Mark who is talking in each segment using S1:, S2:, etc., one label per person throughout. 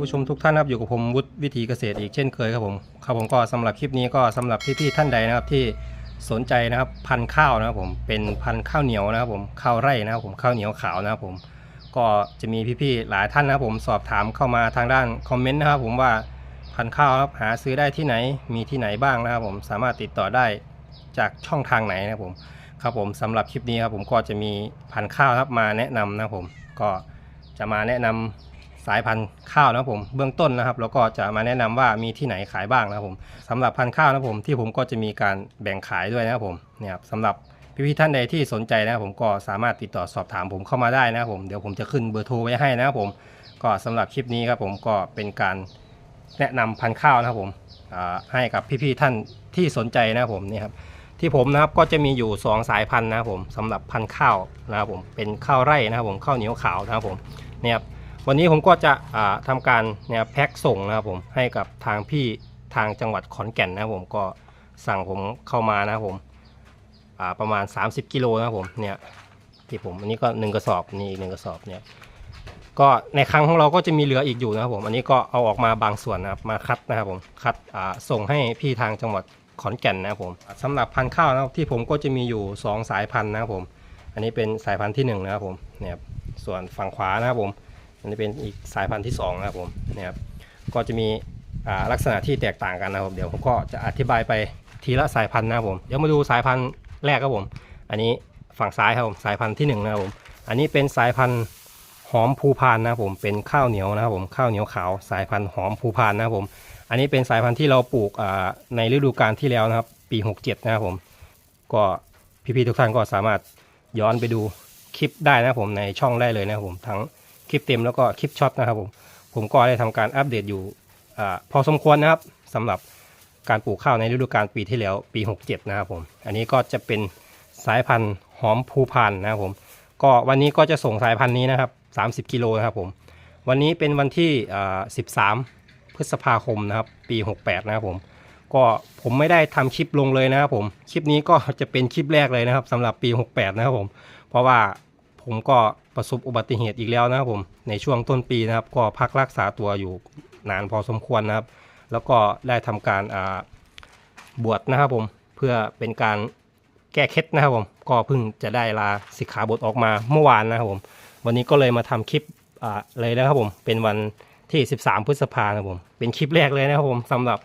S1: ผู้ชมทุกท่านนะครับอยู่กับผมวุฒิวิถีเกษตรอีกเช่นเคยครับผมครับผมก็สำหรับคลิปนี้ก็สำหรับพี่ๆท่านใดนะครับที่สนใจนะครับพันธุ์ข้าวนะครับผมเป็นพันธุ์ข้าวเหนียวนะครับผมข้าวไร่นะครับผมข้าวเหนียวขาวนะครับผมก็จะมีพี่ๆหลายท่านนะครับผมสอบถามเข้ามาทางด้านคอมเมนต์นะครับผมว่าพันธุ์ข้าวครับหาซื้อได้ที่ไหนมีที่ไหนบ้างนะครับผมสามารถติดต่อได้จากช่องทางไหนนะครับผมครับผมสำหรับคลิปนี้ครับผมก็จะมีพันธุ์ข้าวครับมาแนะนำนะครับผมก็จะมาแนะนำ สายพันธุ์ข้าวนะครับผมเบื้องต้นนะครับแล้วก็จะมาแนะนำว่ามีที่ไหนขายบ้างนะครับผมสำหรับพันธุ์ข้าวนะครับผมที่ผมก็จะมีการแบ่งขายด้วยนะครับผมเนี่ยครับสำหรับพี่ๆท่านใดที่สนใจนะครับผมก็สามารถติดต่อสอบถามผมเข้ามาได้นะครับผมเดี๋ยวผมจะขึ้นเบอร์โทรไว้ให้นะครับผมก็สำหรับคลิปนี้ครับผมก็เป็นการแนะนำพันธุ์ข้าวนะครับผมให้กับพี่ๆท่านที่สนใจนะครับผมนี่ครับที่ผมนะครับก็จะมีอยู่ 2 สายพันธุ์นะครับผมสำหรับพันธุ์ข้าวนะครับผมเป็นข้าวไร่นะครับผมข้าวเหนียวขาวนะครับผมเนี่ยครับ วันนี้ผมก็จะอ่าทำการเนี่ยแพ็คส่งนะครับผมให้กับทางพี่ทางจังหวัดขอนแก่นนะครับผมก็สั่งผมเข้ามานะครับผมประมาณ 30 กิโลนะครับผมเนี่ยที่ผมอันนี้ก็หนึ่งกระสอบนี่อีกหนึ่งกระสอบเนี่ยก็ในครั้งของเราก็จะมีเหลืออีกอยู่นะครับผมอันนี้ก็เอาออกมาบางส่วนนะครับมาคัดนะครับผมคัดส่งให้พี่ทางจังหวัดขอนแก่นนะครับผมสำหรับพันธุ์ข้าวนะครับที่ผมก็จะมีอยู่ 2 สายพันธุ์นะครับผม อันนี้เป็นสายพันธุ์ที่หนึ่งนะครับผมเนี่ยส่วนฝั่งขวานะครับผม อันนี้เป็นอีกสายพันธุ์ที่2นะครับผมเนี่ยครับก็จะมีลักษณะที่แตกต่างกันนะครับเดี๋ยวผมก็จะอธิบายไปทีละสายพันธุ์นะครับผมเดี๋ยวมาดูสายพันธุ์แรกครับผม อันนี้ฝั่งซ้ายครับผมสายพันธุ์ที่1นะครับผมอันนี้เป็นสายพันธุ์หอมภูพานนะครับผมเป็นข้าวเหนียวนะครับผมข้าวเหนียวขาวสายพันธุ์หอมภูพานนะครับผม อันนี้เป็นสายพันธุ์ที่เราปลูกในฤดูกาลที่แล้วนะครับ ปี 67 นะครับผม ก็พี่ๆทุกท่านก็สามารถย้อนไปดูคลิปได้นะครับผมในช่องได้เลยนะครับผมทั้ง คลิปเต็มแล้วก็คลิปช็อตนะครับผมผมก็ได้ทำการอัปเดตอยู่อพอสมควรนะครับสำหรับการปลูกข้าวในฤดูกาลปีที่แล้วปี 67 นะครับผมอันนี้ก็จะเป็นสายพันธุ์หอมภูพานนะครับผมก็วันนี้ก็จะส่งสายพันธุ์นี้นะครับ 30 กิโลนะครับผมวันนี้เป็นวันที่อ่า13 พฤษภาคมนะครับปี 68 นะครับผมก็ผมไม่ได้ทำคลิปลงเลยนะครับผม คลิปนี้ก็จะเป็นคลิปแรกเลยนะครับสำหรับปี 68 นะครับผม เพราะว่า ผมก็ประสบอุบัติเหตุอีกแล้วนะครับผมในช่วงต้นปีนะครับ ก็พักรักษาตัวอยู่นานพอสมควรนะครับ แล้วก็ได้ทำการบวชนะครับผมเพื่อเป็นการแก้เคล็ดนะครับผมก็เพิ่งจะได้ลาสิกขาบทออกมาเมื่อวานนะครับผมวันนี้ก็เลยมาทำคลิปเลยนะครับผมเป็นวันที่ 13 พฤษภาคมนะครับผมเป็นคลิปแรกเลยนะครับผมสำหรับ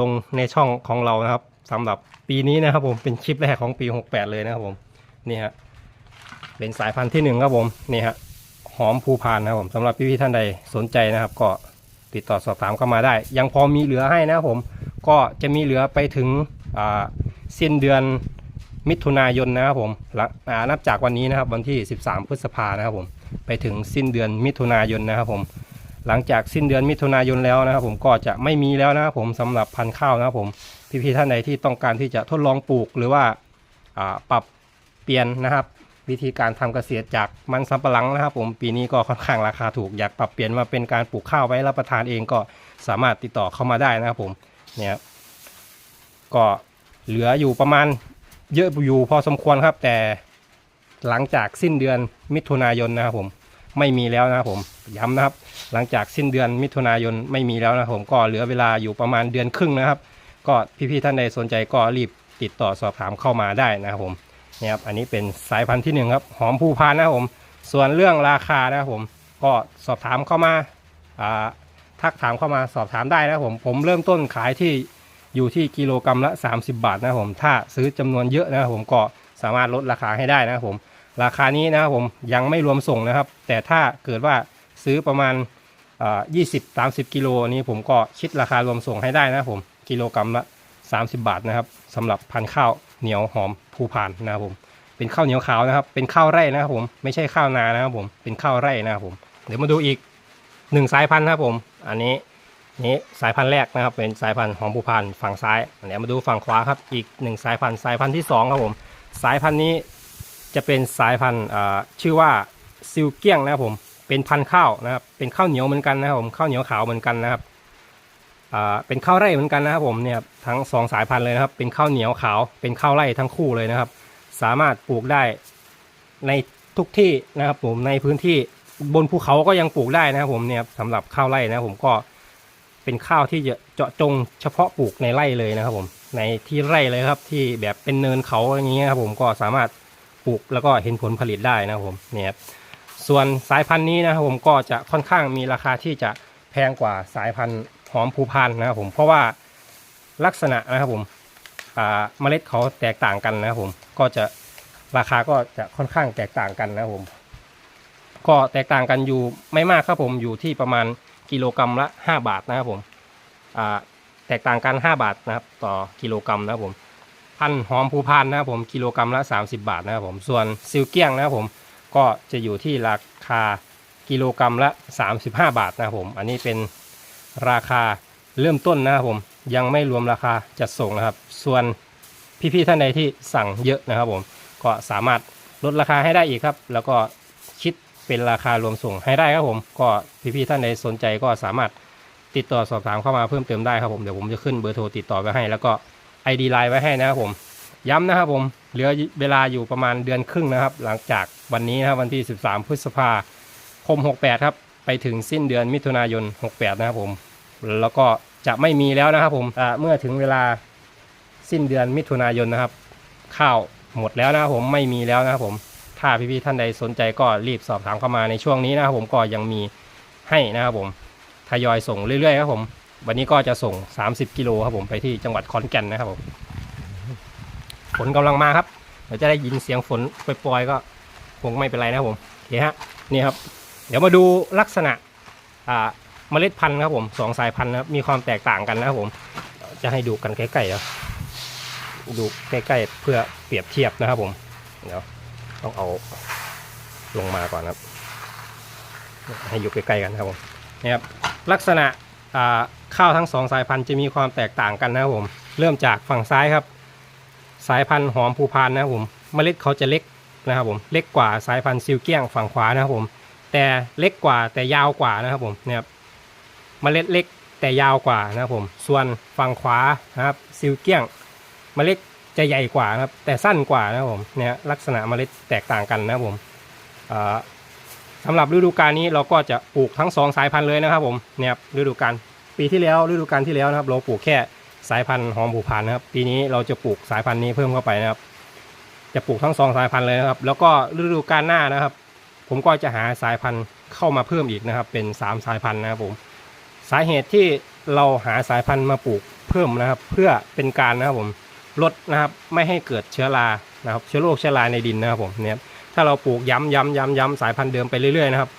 S1: ลงในช่องของเรานะครับสำหรับปีนี้นะครับผมเป็นคลิปแรกของปี 68 เลยนะครับผมนี่ฮะ เป็นสายพันธุ์ที่หนึ่งครับผมนี่ฮะหอมภูพานนะครับผมสำหรับพี่ๆท่านใดสนใจนะครับ ก็ติดต่อสอบถามเข้ามาได้ ยังพอมีเหลือให้นะครับผมก็จะมีเหลือไปถึงอ่าสิ้นเดือนมิถุนายนนะครับผมหลังนับจากวันนี้นะครับวันที่ 13 พฤษภานะครับผมไปถึงสิ้นเดือนมิถุนายนนะครับผมหลังจากสิ้นเดือนมิถุนายนแล้วนะครับผมก็จะไม่มีแล้วนะครับผมสำหรับพันธุ์ข้าวนะครับผมพี่ๆท่านใดที่ต้องการที่จะทดลองปลูกหรือว่าอ่าปรับเปลี่ยนนะครับ วิธีการทำเกษตรจากมันสำปะหลังนะครับผมปีนี้ก็ค่อนข้างราคาถูกอยากปรับเปลี่ยนมาเป็นการปลูกข้าวไว้รับประทานเองก็สามารถติดต่อเข้ามาได้นะครับผมเนี่ยก็เหลืออยู่ประมาณเยอะอยู่พอสมควรครับ แต่หลังจากสิ้นเดือนมิถุนายนนะครับผมไม่มีแล้วนะครับผมย้ำนะครับ หลังจากสิ้นเดือนมิถุนายนไม่มีแล้วนะผมก็เหลือเวลาอยู่ประมาณเดือนครึ่งนะครับ ก็พี่ๆท่านใดสนใจก็รีบติดต่อสอบถามเข้ามาได้นะครับผม นี่ครับ อันนี้เป็นสายพันธุ์ที่หนึ่งครับ หอมภูพานนะครับผม ส่วนเรื่องราคานะครับผม ก็สอบถามเข้ามาทักถามเข้ามาสอบถามได้นะครับผม ผมเริ่มต้นขายที่อยู่ที่กิโลกรรัมละ 30 บาทนะครับผม ถ้าซื้อจำนวนเยอะนะครับผมก็สามารถลดราคาให้ได้นะครับผม ราคานี้นะครับผมยังไม่รวมส่งนะครับ แต่ถ้าเกิดว่าซื้อประมาณอ่า20 30 กิโลนี้ผมก็คิดราคารวมส่งให้ได้นะครับผม กิโลกรรัมละ 30 บาทนะครับสำหรับพันข้าวเหนียวหอมภูพานนะครับผมเป็นข้าวเหนียวขาวนะครับ เป็นข้าวไร่นะครับผมไม่ใช่ข้าวนานะครับผมเป็นข้าวไร่นะครับผมเดี๋ยวมาดูอีกหนึ่งสายพันธุ์นะครับผม อันนี้นี้สายพันธุ์แรกนะครับ เป็นสายพันธุ์หอมภูพานฝั่งซ้ายเดี๋ยวมาดูฝั่งขวาครับอีกหนึ่งสายพันธุ์สายพันธุ์ที่สองครับผมสายพันธุ์นี้จะเป็นสายพันธุ์ชื่อว่าซิลเกี้ยงนะครับผมเป็นพันธุ์ข้าวนะครับเป็นข้าวเหนียวเหมือนกันนะครับผมข้าวเหนียวขาวเหมือนกันนะครับ เป็นข้าวไร่เหมือนกันนะครับผมเนี่ยทั้งสองสายพันธุ์เลยนะครับ เป็นข้าวเหนียวขาว เป็นข้าวไร่ทั้งคู่เลยนะครับ สามารถปลูกได้ในทุกที่นะครับผมในพื้นที่บนภูเขาก็ยังปลูกได้นะครับผมเนี่ยสำหรับข้าวไร่นะครับผมก็เป็นข้าวที่จะเจาะจงเฉพาะปลูกในไร่เลยนะครับผมในที่ไร่เลยครับที่แบบเป็นเนินเขาอย่างเงี้ยครับผมก็สามารถปลูกแล้วก็เห็นผลผลิตได้นะครับผมเนี่ยครับส่วนสายพันธุ์นี้นะครับผมก็จะค่อนข้างมีราคาที่จะแพงกว่าสายพันธุ์ หอมภูพานนะครับผมเพราะว่าลักษณะนะครับผมเมล็ดเขาแตกต่างกันนะครับผมก็จะราคาก็จะค่อนข้างแตกต่างกันนะครับผม ก็แตกต่างกันอยู่ไม่มากครับผมอยู่ที่ประมาณกิโลกรรัมละ 5 บาทนะครับผมแตกต่างกัน 5 บาทนะครับ ต่อกิโลกรรัมนะครับผมพันหอมภูพานนะครับผมกิโลกรรัมละ 30 บาทนะครับผมส่วนซิลเกี้ยงนะครับผมก็จะอยู่ที่ราคากิโลกรรัมละ 35 บาทนะครับผม อันนี้เป็น ราคาเริ่มต้นนะครับผมยังไม่รวมราคาจัดส่งนะครับ ส่วนพี่ๆท่านใดที่สั่งเยอะนะครับผมก็สามารถลดราคาให้ได้อีกครับ แล้วก็คิดเป็นราคารวมส่งให้ได้ครับผม ก็พี่ๆท่านใดสนใจก็สามารถติดต่อสอบถามเข้ามาเพิ่มเติมได้ครับผมเดี๋ยวผมจะขึ้นเบอร์โทรติดต่อไว้ให้ แล้วก็ ID ไลน์ไว้ให้นะครับผมย้ำนะครับผมเหลือเวลาอยู่ประมาณเดือนครึ่งนะครับ หลังจากวันนี้นะครับวันที่ 13 พฤษภาคม 68 ครับ ไปถึงสิ้นเดือนมิถุนายน 68 นะครับผม แล้วก็จะไม่มีแล้วนะครับผมเมื่อถึงเวลาสิ้นเดือนมิถุนายนนะครับ ข้าวหมดแล้วนะครับผมไม่มีแล้วนะครับผมถ้าพี่ๆท่านใดสนใจก็รีบสอบถามเข้ามาในช่วงนี้นะครับผมก็ยังมีให้นะครับผมทยอยส่งเรื่อยๆครับผม วันนี้ก็จะส่ง 30 กิโลครับผมไปที่จังหวัดขอนแก่นนะครับผมฝนกำลังมาครับเดี๋ยวจะได้ยินเสียงฝนปล่อยๆก็คงไม่เป็นไรนะครับผมโอเคฮะนี่ครับ ดี๋ยวมาดูลักษณะอ่าเมล็ดพันธุ์ครับผมสองสายพันธุ์นะครับมีความแตกต่างกันนะครับผม จะให้ดูกันใกล้ๆนะดูใกล้ๆเพื่อเปรียบเทียบนะครับผมเดี๋ยวต้องเอาลงมาก่อนครับ ให้อยู่ใกล้ๆกันครับผมนี่ครับลักษณะข้าวทั้งสองสายพันธุ์จะมีความแตกต่างกันนะครับผม เริ่มจากฝั่งซ้ายครับ สายพันธุ์หอมภูพานนะครับผมเมล็ดเขาจะเล็กนะครับผมเล็กกว่าสายพันธุ์ซิลเกี้ยงฝั่งขวานะครับผม แต่เล็กกว่าแต่ยาวกว่านะครับผมเนี่ยครับเมล็ดเล็กแต่ยาวกว่านะครับผม ส่วนฝั่งขวานะครับซิลเกี้ยงเมล็ดจะใหญ่กว่านะครับ แต่สั้นกว่านะครับผมเนี่ยลักษณะเมล็ดแตกต่างกันนะครับผมอ่าสำหรับฤดูกาลนี้เราก็จะปลูกทั้งสองสายพันธุ์เลยนะครับผมเนี่ยฤดูกาลปีที่แล้วฤดูกาลที่แล้วนะครับ เราปลูกแค่สายพันธุ์หอมผูพานนะครับ ปีนี้เราจะปลูกสายพันธุ์นี้เพิ่มเข้าไปนะครับ จะปลูกทั้งสองสายพันธุ์เลยนะครับ แล้วก็ฤดูกาลหน้านะครับ ผมก็จะหาสายพันธุ์เข้ามาเพิ่มอีกนะครับ เป็นสามสายพันธุ์นะครับผมสาเหตุที่เราหาสายพันธุ์มาปลูกเพิ่มนะครับ เพื่อเป็นการนะครับผมลดนะครับไม่ให้เกิดเชื้อรานะครับเชื้อโรคเชื้อราในดินนะครับผมเนี่ยถ้าเราปลูกย้ำย้ำย้ำย้ำสายพันธุ์เดิมไปเรื่อยๆนะครับ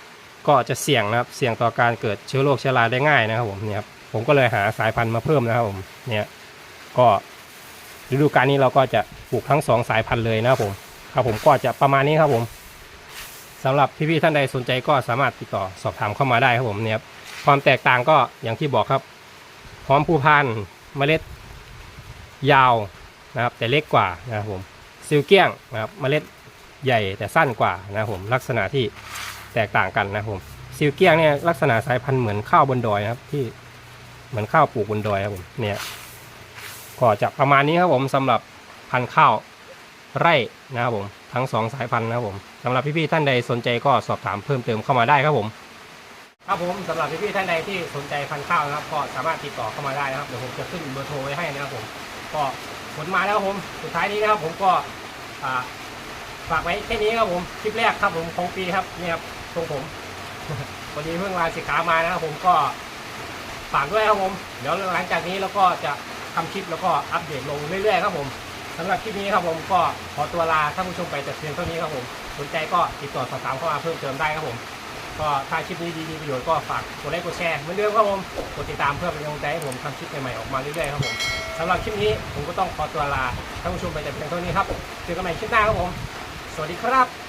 S1: ก็จะเสี่ยงนะครับเสี่ยงต่อการเกิดเชื้อโรคเชื้อราได้ง่ายนะครับผมเนี่ยครับผมก็เลยหาสายพันธุ์มาเพิ่มนะครับผมเนี่ยก็ฤดูกาลนี้เราก็จะปลูกทั้งสองสายพันธุ์เลยนะครับผมครับผมก็จะประมาณนี้ครับผม สำหรับพี่ๆท่านใดสนใจก็สามารถติดต่อสอบถามเข้ามาได้ครับผมเนี่ยครับความแตกต่างก็อย่างที่บอกครับหอมภูพานเมล็ดยาวนะครับแต่เล็กกว่านะครับผมซิลเกี้ยงนะครับเมล็ดใหญ่แต่สั้นกว่านะครับผมลักษณะที่แตกต่างกันนะครับผมซิลเกี้ยงเนี่ยลักษณะสายพันธุ์เหมือนข้าวบนดอยนะครับที่เหมือนข้าวปลูกบนดอยครับผมเนี่ยก็จะประมาณนี้ครับผมสำหรับพันธุ์ข้าว ไร่นะครับผมทั้งสองสายพันธุ์นะครับผมสำหรับพี่ๆท่านใดสนใจก็สอบถามเพิ่มเติมเข้ามาได้ครับผม ครับผมสำหรับพี่ๆท่านใดที่สนใจพันธุ์ข้าวนะครับก็สามารถติดต่อเข้ามาได้นะครับเดี๋ยวผมจะขึ้นเบอร์โทรไว้ให้นะครับผมก็ผลมาแล้วครับผมสุดท้ายนี้นะครับผมก็ฝากไว้แค่นี้ครับผมคลิปแรกครับผมของปีครับนี่ครับทรงผมวันนี้เพิ่งลาสิกขามานะครับผมก็ฝากด้วยครับผม เดี๋ยวหลังจากนี้เราก็จะทำคลิปแล้วก็อัปเดตลงเรื่อยๆครับผม สำหรับคลิปนี้ครับผมก็ขอตัวลาท่านผู้ชมไปแต่เพียงเท่านี้ครับผมสนใจก็ติดต่อสอบถามเข้ามาเพิ่มเติมได้ครับผมก็ถ้าคลิปนี้ดีมีประโยชน์ก็ฝากกดไลค์กดแชร์เหมือนเดิมครับผมกดติดตามเพื่อเป็นกำลังใจให้ผมทำคลิปใหม่ๆออกมาเรื่อยๆครับผมสำหรับคลิปนี้ผมก็ต้องขอตัวลาท่านผู้ชมไปแต่เพียงเท่านี้ครับเจอกันใหม่คลิปหน้าครับผม สวัสดีครับ